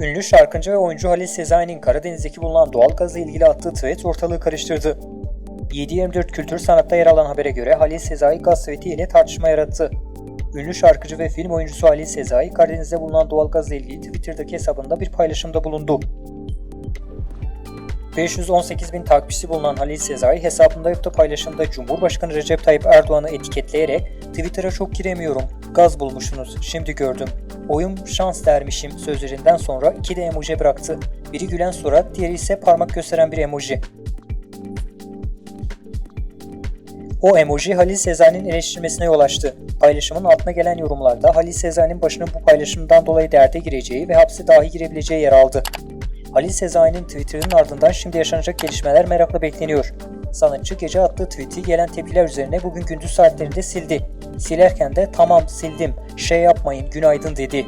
Ünlü şarkıcı ve oyuncu Halil Sezai'nin Karadeniz'deki bulunan doğal gazla ilgili attığı tweet ortalığı karıştırdı. 724 Kültür Sanat'ta yer alan habere göre Halil Sezai gaz tweeti ile tartışma yarattı. Ünlü şarkıcı ve film oyuncusu Halil Sezai, Karadeniz'de bulunan doğal gazla ilgili Twitter'daki hesabında bir paylaşımda bulundu. 518 bin takipçisi bulunan Halil Sezai hesabında yaptığı paylaşımda Cumhurbaşkanı Recep Tayyip Erdoğan'ı etiketleyerek Twitter'a çok giremiyorum, gaz bulmuşsunuz, şimdi gördüm. Oyum şans dermişim sözlerinden sonra iki de emoji bıraktı. Biri gülen surat, diğeri ise parmak gösteren bir emoji. O emoji Halil Sezai'nin eleştirmesine yol açtı. Paylaşımın altına gelen yorumlarda Halil Sezai'nin başının bu paylaşımdan dolayı derde gireceği ve hapse dahi girebileceği yer aldı. Halil Sezai'nin Twitter'ının ardından şimdi yaşanacak gelişmeler merakla bekleniyor. Sanatçı gece attığı tweet'i gelen tepkiler üzerine bugün gündüz saatlerinde sildi. Silerken de tamam sildim, şey yapmayın günaydın dedi.